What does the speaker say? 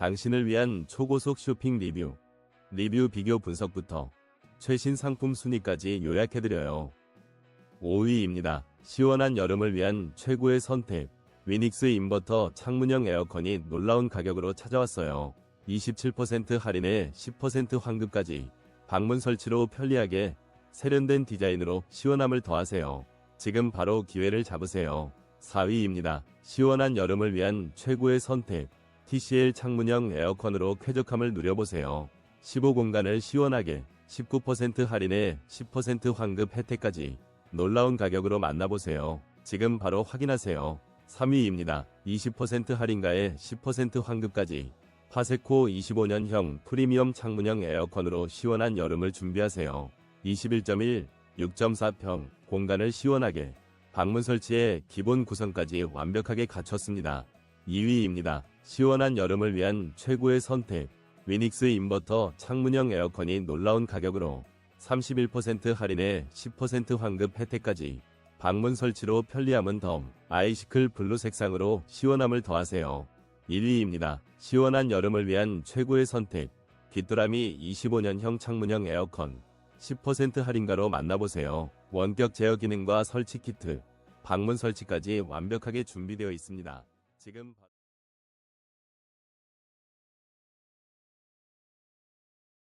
당신을 위한 초고속 쇼핑 리뷰, 리뷰 비교 분석부터 최신 상품 순위까지 요약해드려요. 5위입니다. 시원한 여름을 위한 최고의 선택. 위닉스 인버터 창문형 에어컨이 놀라운 가격으로 찾아왔어요. 27% 할인에 10% 환급까지 방문 설치로 편리하게 세련된 디자인으로 시원함을 더하세요. 지금 바로 기회를 잡으세요. 4위입니다. 시원한 여름을 위한 최고의 선택. TCL 창문형 에어컨으로 쾌적함을 누려보세요. 15공간을 시원하게 19% 할인에 10% 환급 혜택까지 놀라운 가격으로 만나보세요. 지금 바로 확인하세요. 3위입니다. 20% 할인가에 10% 환급까지 파세코 25년형 프리미엄 창문형 에어컨으로 시원한 여름을 준비하세요. 21.1, 6.4평 공간을 시원하게 방문 설치에 기본 구성까지 완벽하게 갖췄습니다. 2위입니다. 시원한 여름을 위한 최고의 선택. 위닉스 인버터 창문형 에어컨이 놀라운 가격으로 31% 할인에 10% 환급 혜택까지 방문 설치로 편리함은 덤 아이시클 블루 색상으로 시원함을 더하세요. 1위입니다. 시원한 여름을 위한 최고의 선택. 귀뚜라미 25년형 창문형 에어컨 10% 할인가로 만나보세요. 원격 제어 기능과 설치 키트, 방문 설치까지 완벽하게 준비되어 있습니다. 지금 바-